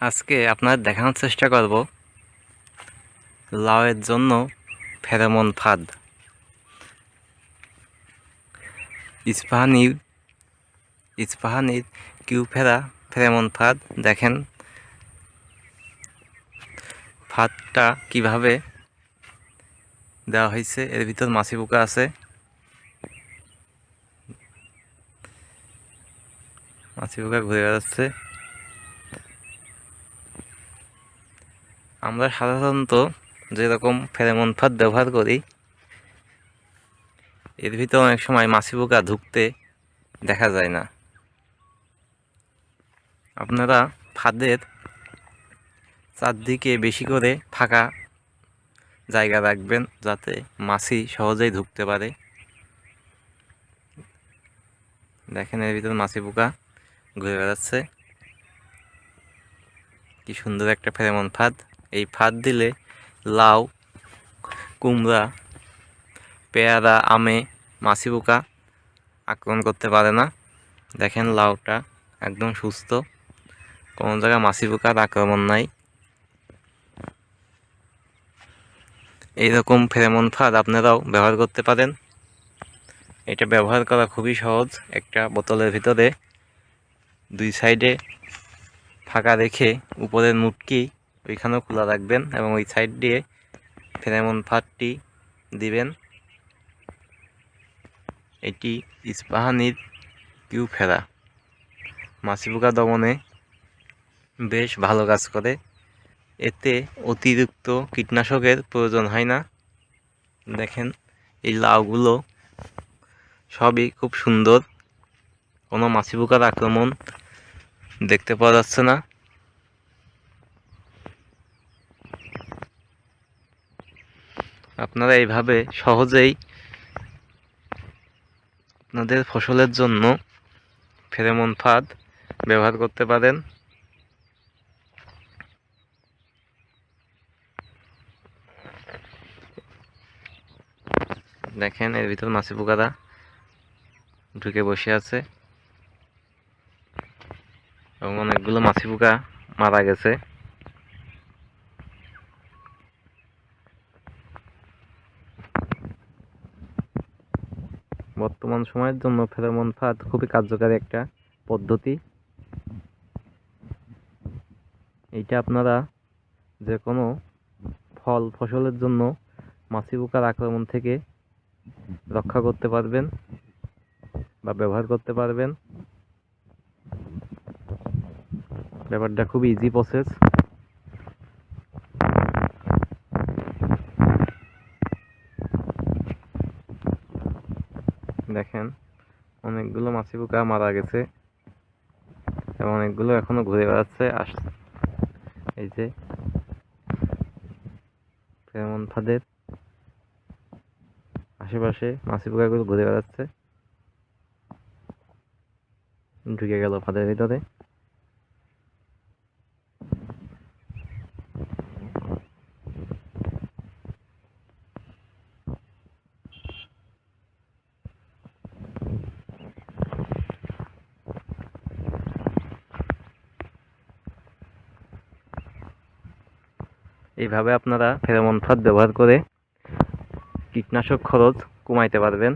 আজকে আপনার দেখানোর চেষ্টা করব লাউয়ের জন্য ফেরোমন ফাঁদ। ইস্পাহানির ইস্পাহানির কিউ ফেরা ফেরোমন ফাঁদ, দেখেন। ফাঁদটা কীভাবে দেওয়া হয়েছে, এর ভিতর মাছি পোকা আছে। মাছি পোকা ঘুরে বেড়াচ্ছে। আমরা সাধারণত যেরকম ফেরেমন ফাঁদ ব্যবহার করি, এর ভিতরে অনেক সময় মাছি পোকা ঢুকতে দেখা যায় না। আপনারা ফাঁদের চারদিকে বেশি করে ফাঁকা জায়গা রাখবেন যাতে মাছি সহজেই ঢুকতে পারে। দেখেন এর ভিতর মাছি পোকা ঘুরে বেড়াচ্ছে। কি সুন্দর একটা ফেরেমন ফাঁদ। এই ফাঁদ দিলে লাউ, কুমড়া, পেয়ারা, আমে, মাছি পোকা আক্রমণ করতে পারে না। দেখেন লাউটা একদম সুস্থ। কোনো জায়গায় মাছি পোকার আক্রমণ নাই। এইরকম ফেরেমন ফাঁদ আপনারাও ব্যবহার করতে পারেন। এটা ব্যবহার করা খুবই সহজ। একটা বোতলের ভিতরে দুই সাইডে ফাঁকা রেখে উপরের মুটকি ওইখানেও খোলা রাখবেন এবং ওই সাইড দিয়ে ফেরেমন ফাঁদটি দিবেন। এটি ইস্পাহানির কিউ ফেরা মাছিপোকা দমনে বেশ ভালো কাজ করে। এতে অতিরিক্ত কীটনাশকের প্রয়োজন হয় না। দেখেন, এই লাউগুলো সবই খুব সুন্দর। কোনো মাছিপোকার আক্রমণ দেখতে পাওয়া যাচ্ছে না। আপনারা এইভাবে সহজেই আপনাদের ফসলের জন্য ফেরেমন ফাঁদ ব্যবহার করতে পারেন। দেখেন, এর ভিতর মাছি পোকারা ঢুকে বসে আছে এবং অনেকগুলো মাছি পোকা মারা গেছে। বর্তমান সময়ের জন্য ফেরোমন ফাঁদ খুবই কার্যকারী একটা পদ্ধতি। এইটা আপনারা যে কোনো ফল, ফসলের জন্য মাছি পোকার আক্রমণ থেকে রক্ষা করতে পারবেন বা ব্যবহার করতে পারবেন। ব্যাপারটা খুবই ইজি প্রসেস দেখেন, অনেকগুলো মাছি পোকা মারা গেছে এবং অনেকগুলো এখনও ঘুরে বেড়াচ্ছে, আস এই যে যেমন তাদের আশেপাশে মাছি পোকাগুলো ঘুরে বেড়াচ্ছে। ঢুকে গেল ফাঁদের ভিতরে। এইভাবে আপনারা ফেরোমন ফাঁদ ব্যবহার করে কীটনাশক খরচ কমাইতে পারবেন।